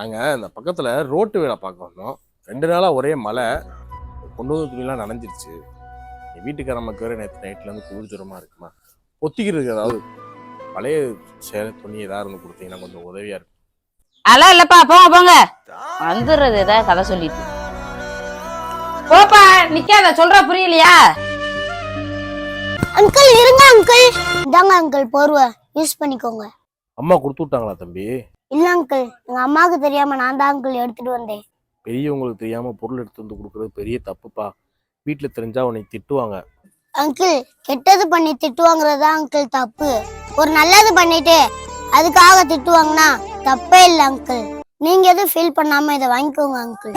நாங்கள் இந்த பக்கத்தில் ரோட்டு வேலை பார்க்க வந்தோம். ரெண்டு நாளாக ஒரே மழை. கொண்டு வந்த துணிலாம் நனைஞ்சிருச்சு என் வீட்டுக்கார நமக்கு வேறு நேற்று நைட்லேருந்து குளிர் ஜுரமாக இருக்குமா? ஒத்திக்கிறதுக்கு ஏதாவது பழைய சேலை துணி ஏதாவது இருந்து கொடுத்தீங்கன்னா கொஞ்சம் உதவியாக இருக்கும். அதெல்லாம் இல்லப்பா போங்க போங்க. வந்துடுறது ஏதாவது கதை சொல்லிட்டு. போப்பா நிக்காத சொல்ற புரியலையா? அங்கிள் இருங்க அங்கிள் இதாங்க அங்கிள் போர்வை. யூஸ் பண்ணிக்கோங்க. அம்மா கொடுத்து விட்டாங்களா தம்பி? இல்ல அங்கிள் எங்க அம்மாவுக்கு தெரியாம நான் தான் அங்கிள் எடுத்துட்டு வந்தேன். பெரியவங்களுக்கு தெரியாமல் பொருள் எடுத்து வந்து கொடுக்குறது பெரிய தப்புப்பா. வீட்டில் தெரிஞ்சா உன்னை திட்டுவாங்க. அங்கிள் கெட்டது பண்ணி திட்டுவாங்கிறது தான் அங்கிள் தப்பு. ஒரு நல்லது பண்ணிட்டு அதுக்காக திட்டுவாங்கன்னா தப்பே இல்லை அங்கிள் நீங்க எதுவும் ஃபீல் பண்ணாம இதை வாங்கிக்கோங்க அங்கிள்